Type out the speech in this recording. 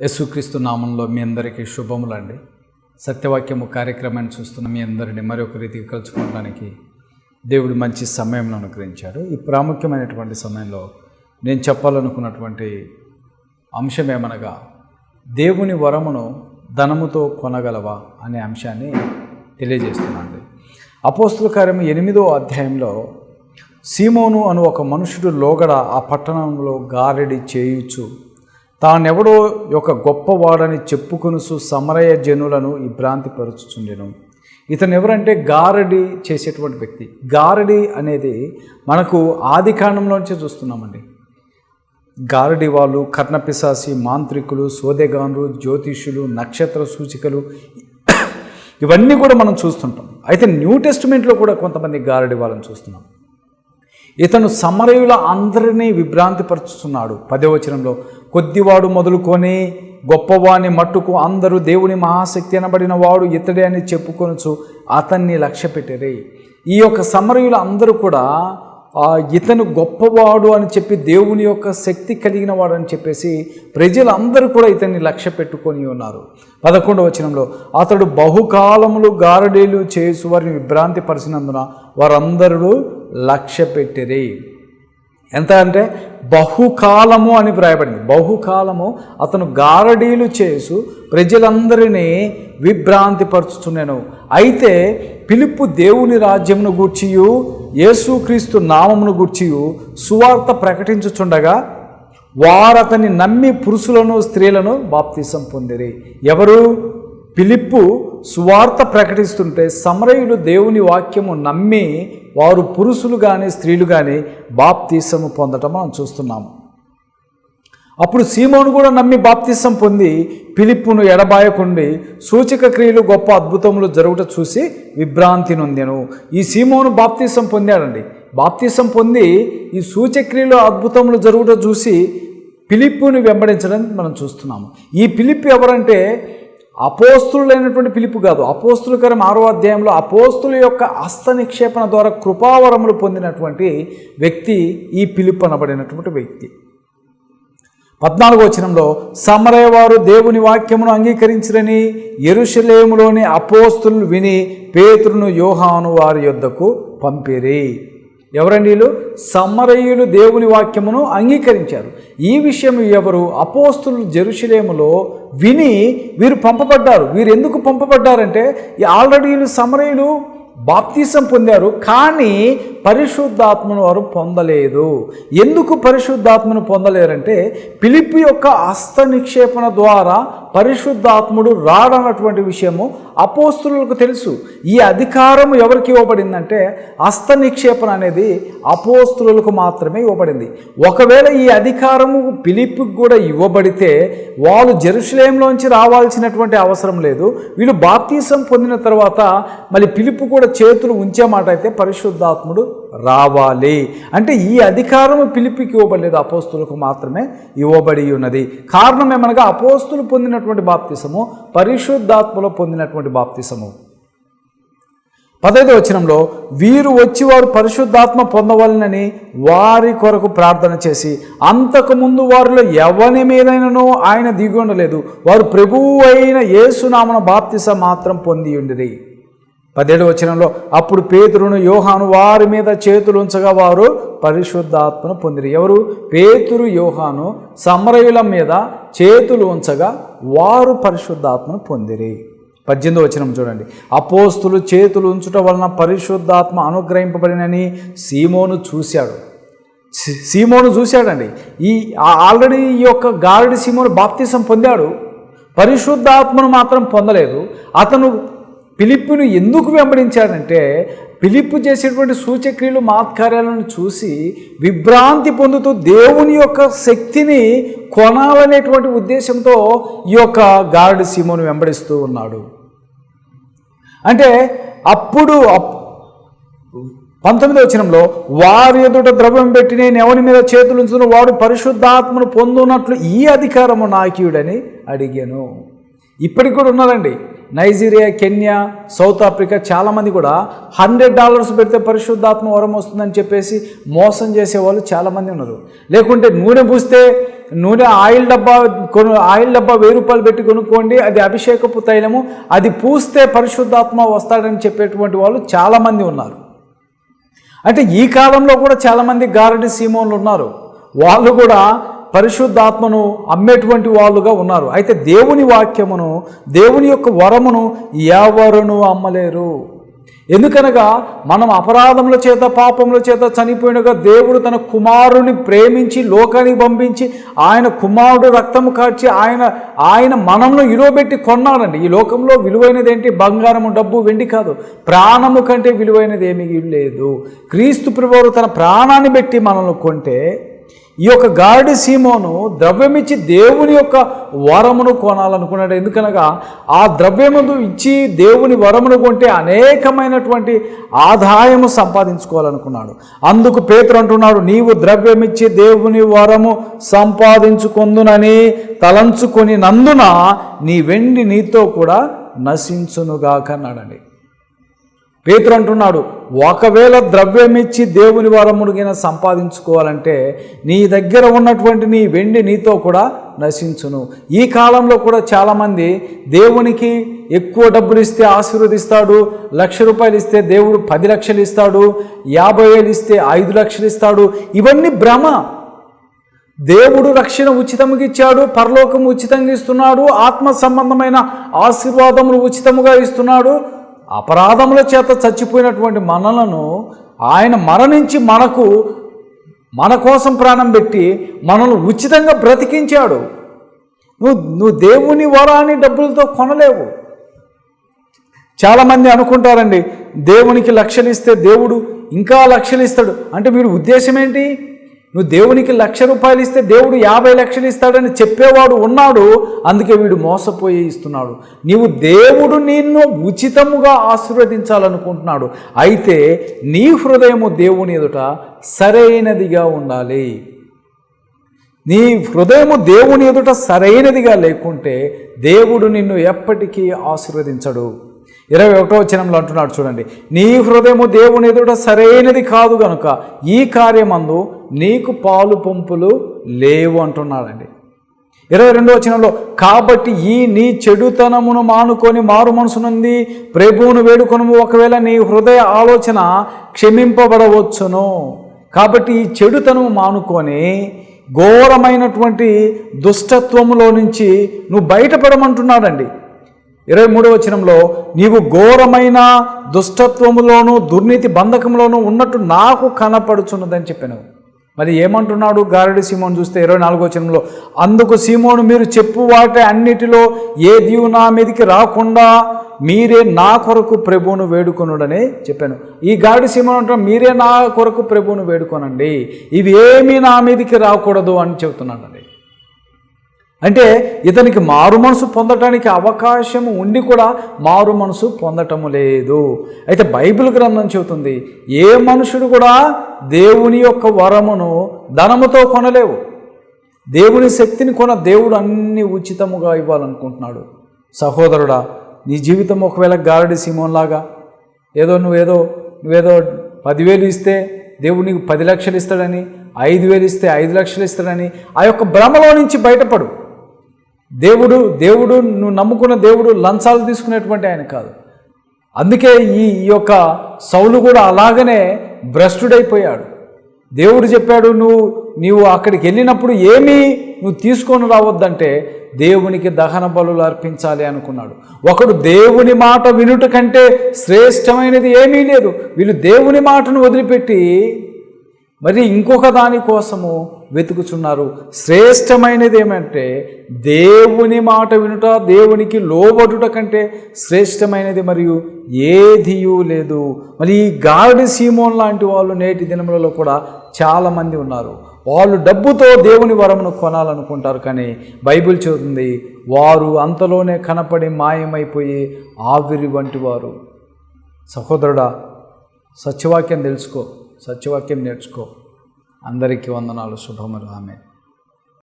యేసుక్రీస్తు నామంలో మీ అందరికీ శుభములండి. సత్యవాక్యము కార్యక్రమాన్ని చూస్తున్న మీ అందరిని మరొక రీతికి కలుసుకోవడానికి దేవుడు మంచి సమయంలో అనుగ్రహించాడు. ఈ ప్రాముఖ్యమైనటువంటి సమయంలో నేను చెప్పాలనుకున్నటువంటి అంశం ఏమనగా దేవుని వరమును ధనముతో కొనగలవా అనే అంశాన్ని తెలియజేస్తున్నాను అపోస్తుల కార్యము ఎనిమిదో అధ్యాయంలో సీమోను అను ఒక మనుషుడు లోగడ ఆ పట్టణంలో గారెడి చేయుచు తానెవడో యొక్క గొప్పవాడని చెప్పుకొనుసు సమరయ జనులను ఈ భ్రాంతి పరుచుచుండెను. ఇతను ఎవరంటే గారడి చేసేటువంటి వ్యక్తి. గారడి అనేది మనకు ఆది కాండంలోంచే చూస్తున్నామండి. గారడి వాళ్ళు కర్ణపిశాసి మాంత్రికులు సోదెగాన్లు జ్యోతిష్యులు నక్షత్ర సూచికలు ఇవన్నీ కూడా మనం చూస్తుంటాం. అయితే న్యూ టెస్టిమెంట్లో కూడా కొంతమంది గారడి వాళ్ళని చూస్తున్నాం. ఇతను సమరయుల అందరినీ విభ్రాంతిపరుచుతున్నాడు పదవచనంలో కొద్దివాడు మొదలుకొని గొప్పవాని మట్టుకు అందరూ దేవుని మహాశక్తి అనబడిన వాడు ఇతడే అని చెప్పుకొనచ్చు అతన్ని లక్ష్య పెట్టరే ఈ యొక్క సమరయులు అందరూ కూడా ఇతను గొప్పవాడు అని చెప్పి దేవుని యొక్క శక్తి కలిగిన వాడు అని చెప్పేసి ప్రజలందరూ కూడా ఇతన్ని లక్ష్య పెట్టుకొని ఉన్నారు. పదకొండవ వచనంలో అతడు బహుకాలములు గారడీలు చేసు వారిని విభ్రాంతి పరిచినందున వారందరూ లక్ష్య పెట్టిరి ఎంత అంటే బహుకాలము అని వ్రాయబడింది. బహుకాలము అతను గారడీలు చేసు ప్రజలందరినీ విభ్రాంతిపరుచుతున్నాను అయితే పిలుపు దేవుని రాజ్యమును గూర్చియు యేసుక్రీస్తు నామమును గూర్చియు సువార్త ప్రకటించుచుండగా వారు అతన్ని నమ్మి పురుషులను స్త్రీలను బాప్తీసం పొందిరి. ఎవరు? పిలిప్పు సువార్త ప్రకటిస్తుంటే సమరయులు దేవుని వాక్యము నమ్మి వారు పురుషులు కానీ స్త్రీలు కానీ బాప్తీసము పొందటం మనం చూస్తున్నాము అప్పుడు సీమోను కూడా నమ్మి బాప్తీసం పొంది పిలిప్పును ఎడబాయకుండి సూచక క్రియలు గొప్ప అద్భుతములు జరుగుట చూసి విభ్రాంతి నొందెను. ఈ సీమోను బాప్తీసం పొందాడండి. బాప్తీసం పొంది ఈ సూచక్రియలు అద్భుతములు జరుగుట చూసి పిలిప్పుని వెంబడించడం మనం చూస్తున్నాము ఈ పిలిప్పు ఎవరంటే అపోస్తులైనటువంటి పిలుపు కాదు అపోస్తులకరం ఆరో అధ్యాయంలో అపోస్తుల యొక్క హస్త నిక్షేపణ ద్వారా కృపావరములు పొందినటువంటి వ్యక్తి ఈ పిలుపు అనబడినటువంటి వ్యక్తి. పద్నాలుగో వచనంలో సమరయవారు దేవుని వాక్యమును అంగీకరించరని ఎరుషలేములోని అపోస్తులు విని పేతురును యోహాను వారి యొద్దకు పంపిరి. ఎవరండి వీళ్ళు? సమరయులు దేవుని వాక్యమును అంగీకరించారు. ఈ విషయం ఎవరు? అపోస్తులు జెరుషలేములో విని వీరు పంపబడ్డారు. వీరు ఎందుకు పంపబడ్డారంటే ఆల్రెడీ వీళ్ళు సమరయులు బాప్తీసం పొందారు. కానీ పరిశుద్ధాత్మను వారు పొందలేదు. ఎందుకు పరిశుద్ధాత్మను పొందలేరంటే పిలిపి యొక్క హస్త నిక్షేపణ ద్వారా పరిశుద్ధాత్ముడు రాడన్నటువంటి విషయము అపోస్తులకు తెలుసు. ఈ అధికారం ఎవరికి ఇవ్వబడిందంటే హస్త నిక్షేపణ అనేది అపోస్తులకు మాత్రమే ఇవ్వబడింది. ఒకవేళ ఈ అధికారము పిలిపికి కూడా ఇవ్వబడితే వాళ్ళు జెరూసలేంలోంచి రావాల్సినటువంటి అవసరం లేదు. వీళ్ళు బాప్తీసం పొందిన తర్వాత మళ్ళీ పిలుపు కూడా చేతులు ఉంచే మాట అయితే పరిశుద్ధాత్ముడు రావాలి. అంటే ఈ అధికారం పిలిపికి ఇవ్వబడలేదు అపోస్తులకు మాత్రమే ఇవ్వబడి ఉన్నది. కారణం ఏమనగా అపోస్తులు పొందినటువంటి బాప్తిసము పరిశుద్ధాత్మలో పొందినటువంటి బాప్తిసము. పదైదో వచనంలో వీరు వచ్చి వారు పరిశుద్ధాత్మ పొందవలనని వారి కొరకు ప్రార్థన చేసి అంతకుముందు వారిలో ఎవరి మీదైనానో ఆయన దిగుండలేదు వారు ప్రభువు అయిన యేసునామన బాప్తిస మాత్రం పొంది ఉండిరి. పదిహేడు వచనంలో అప్పుడు పేతురును యోహాను వారి మీద చేతులు ఉంచగా వారు పరిశుద్ధాత్మను పొందిరి. ఎవరు? పేతురు యోహాను సమరయుల మీద చేతులు ఉంచగా వారు పరిశుద్ధాత్మను పొందిరి. పద్దెనిమిది వచనం చూడండి. అపోస్తులు చేతులు ఉంచుట వలన పరిశుద్ధాత్మ అనుగ్రహింపబడినని సీమోను చూశాడు. సీమోను చూశాడండి. ఈ ఆల్రెడీ ఈ యొక్క గారుడి సీమోను బాప్తిసం పొందాడు. పరిశుద్ధాత్మను మాత్రం పొందలేదు. అతను పిలిప్పును ఎందుకు వెంబడించాడంటే పిలిప్పు చేసేటువంటి సూచక్రియలు మాత్కార్యాలను చూసి విభ్రాంతి పొందుతూ దేవుని యొక్క శక్తిని కొనాలనేటువంటి ఉద్దేశంతో ఈ యొక్క గారడి సీమోను వెంబడిస్తూ ఉన్నాడు. అంటే అప్పుడు అప్- పంతొమ్మిదో వచనంలో వారి ఎదుట ద్రవ్యం పెట్టి నేను ఎవరి మీద చేతులు ఉంచుతున్న వాడు పరిశుద్ధాత్మను పొందునట్లు ఈ అధికారము నాకీయుడని అడిగాను. ఇప్పటికి కూడా ఉన్నారండి. నైజీరియా కెన్యా సౌత్ ఆఫ్రికా చాలామంది కూడా హండ్రెడ్ డాలర్స్ పెడితే పరిశుద్ధాత్మ వరం వస్తుందని చెప్పేసి మోసం చేసేవాళ్ళు చాలామంది ఉన్నారు. లేకుంటే నూనె పూస్తే నూనె ఆయిల్ డబ్బా కొను ఆయిల్ డబ్బా వెయ్యి రూపాయలు పెట్టి కొనుక్కోండి అది అభిషేకపు తైలము అది పూస్తే పరిశుద్ధాత్మ వస్తాడని చెప్పేటువంటి వాళ్ళు చాలామంది ఉన్నారు. అంటే ఈ కాలంలో కూడా చాలామంది గారడి సీమోన్లు ఉన్నారు. వాళ్ళు కూడా పరిశుద్ధాత్మను అమ్మేటువంటి వాళ్ళుగా ఉన్నారు. అయితే దేవుని వాక్యమును దేవుని యొక్క వరమును ఎవరును అమ్మలేరు. ఎందుకనగా మనం అపరాధముల చేత పాపముల చేత చనిపోయినగా దేవుడు తన కుమారుని ప్రేమించి లోకానికి పంపించి ఆయన కుమారుడు రక్తము కాచి ఆయన ఆయన మనంలో ఇరువబెట్టి కొన్నాడండి. ఈ లోకంలో విలువైనది ఏంటి బంగారము డబ్బు వెండి కాదు. ప్రాణము కంటే విలువైనది ఏమీ లేదు. క్రీస్తు ప్రభువు తన ప్రాణాన్ని పెట్టి మనల్ని కొంటే ఈ యొక్క గాడి సీమోను ద్రవ్యమిచ్చి దేవుని యొక్క వరమును కొనాలనుకున్నాడు. ఎందుకనగా ఆ ద్రవ్యమును ఇచ్చి దేవుని వరమును కొంటే అనేకమైనటువంటి ఆదాయము సంపాదించుకోవాలనుకున్నాడు. అందుకు పేతురు అంటున్నాడు నీవు ద్రవ్యమిచ్చి దేవుని వరము సంపాదించుకొందునని తలంచుకొని నందున నీ వెండి నీతో కూడా నశించునుగాక అన్నాడండి. పేతురు అంటున్నాడు ఒకవేళ ద్రవ్యమిచ్చి దేవుని వరముడిగిన సంపాదించుకోవాలంటే నీ దగ్గర ఉన్నటువంటి నీ వెండి నీతో కూడా నశించును. ఈ కాలంలో కూడా చాలామంది దేవునికి ఎక్కువ డబ్బులు ఇస్తే ఆశీర్వదిస్తాడు లక్ష రూపాయలు ఇస్తే దేవుడు పది లక్షలు ఇస్తాడు యాభై వేలు ఇస్తే ఐదు లక్షలు ఇస్తాడు. ఇవన్నీ భ్రమ. దేవుడు రక్షణ ఉచితముగా ఇచ్చాడు పరలోకం ఉచితంగా ఇస్తున్నాడు ఆత్మ సంబంధమైన ఆశీర్వాదములు ఉచితముగా ఇస్తున్నాడు. అపరాధముల చేత చచ్చిపోయినటువంటి మనలను ఆయన మరణించి మనకు మన కోసం ప్రాణం పెట్టి మనల్ని ఉచితంగా బ్రతికించాడు. నువ్వు నువ్వు దేవుని వరాన్ని డబ్బులతో కొనలేవు. చాలామంది అనుకుంటారండి దేవునికి లక్షలు ఇస్తే దేవుడు ఇంకా లక్షలు ఇస్తాడు అంటే వీడి ఉద్దేశం ఏంటి? నువ్వు దేవునికి లక్ష రూపాయలు ఇస్తే దేవుడు యాభై లక్షలు ఇస్తాడని చెప్పేవాడు ఉన్నాడు. అందుకే వీడు మోసపోయి ఇస్తున్నాడు. నీవు దేవుడు నిన్ను ఉచితముగా ఆశీర్వదించాలనుకుంటున్నాడు. అయితే నీ హృదయము దేవుని ఎదుట సరైనదిగా ఉండాలి. నీ హృదయము దేవుని ఎదుట సరైనదిగా లేకుంటే దేవుడు నిన్ను ఎప్పటికీ ఆశీర్వదించడు. ఇరవై ఒకటో వచనంలో అంటున్నాడు చూడండి. నీ హృదయము దేవుని ఎదుట సరైనది కాదు గనుక ఈ కార్యమందు నీకు పాలు పంపులు లేవు అంటున్నాడండి. ఇరవై రెండో వచనంలో కాబట్టి ఈ నీ చెడుతనమును మానుకొని మారు మనసునుంది ప్రభువును వేడుకొను ఒకవేళ నీ హృదయ ఆలోచన క్షమింపబడవచ్చును. కాబట్టి ఈ చెడుతనము మానుకొని ఘోరమైనటువంటి దుష్టత్వములో నుంచి నువ్వు బయటపడమంటున్నాడండి. ఇరవై మూడవ వచనంలో నీవు ఘోరమైన దుష్టత్వములోను దుర్నీతి బంధకంలోనూ ఉన్నట్టు నాకు కనపడుచున్నదని చెప్పాను. మరి ఏమంటున్నాడు గారడి సీమోను చూస్తే ఇరవై నాలుగో చనంలో అందుకు సీమోను మీరు చెప్పు వాటి అన్నిటిలో ఏ దీవు నా మీదకి రాకుండా మీరే నా కొరకు ప్రభువును వేడుకొనుడని చెప్పాను. ఈ గాడి సీమోను అంటే మీరే నా కొరకు ప్రభువును వేడుకొనండి. ఇవి ఏమీ నా మీదికి రాకూడదు అని చెబుతున్నాడు. అంటే ఇతనికి మారు మనసు పొందటానికి అవకాశం ఉండి కూడా మారు మనసు పొందటము లేదు. అయితే బైబిల్ గ్రంథం చెబుతుంది ఏ మనుషుడు కూడా దేవుని యొక్క వరమును ధనముతో కొనలేవు. దేవుని శక్తిని కొన దేవుడు అన్ని ఉచితముగా ఇవ్వాలనుకుంటున్నాడు. సహోదరుడా నీ జీవితం ఒకవేళ గారడి సీమోన్లాగా ఏదో నువ్వేదో నువ్వేదో పదివేలు ఇస్తే దేవుడు నీకు పది లక్షలు ఇస్తాడని ఐదు వేలు ఇస్తే ఐదు లక్షలు ఇస్తాడని ఆ యొక్క భ్రమలో నుంచి బయటపడు. దేవుడు దేవుడు నువ్వు నమ్ముకున్న దేవుడు లంచాలు తీసుకునేటువంటి ఆయన కాదు. అందుకే ఈ యొక్క సౌలు కూడా అలాగనే భ్రష్టుడైపోయాడు. దేవుడు చెప్పాడు నువ్వు నీవు అక్కడికి వెళ్ళినప్పుడు ఏమీ నువ్వు తీసుకొని రావద్దంటే దేవునికి దహన బలులు అర్పించాలి అనుకున్నాడు. ఒకడు దేవుని మాట వినుట కంటే శ్రేష్టమైనది ఏమీ లేదు. వీళ్ళు దేవుని మాటను వదిలిపెట్టి మరి ఇంకొక దాని కోసము వెతుకుచున్నారు. శ్రేష్టమైనది ఏమంటే దేవుని మాట వినుట దేవునికి లోబడుట కంటే శ్రేష్టమైనది మరియు ఏదియూ లేదు. మరి ఈ గాడి సీమోన్ లాంటి వాళ్ళు నేటి దినములలో కూడా చాలామంది ఉన్నారు. వాళ్ళు డబ్బుతో దేవుని వరమును కొనాలనుకుంటారు కానీ బైబిల్ చెబుతుంది వారు అంతలోనే కనపడి మాయమైపోయి ఆవిరి వంటి వారు సహోదరుడా సత్యవాక్యం తెలుసుకో. సత్యవాక్యం నేర్చుకో. అందరికీ వందనాలు శుభములు. ఆమె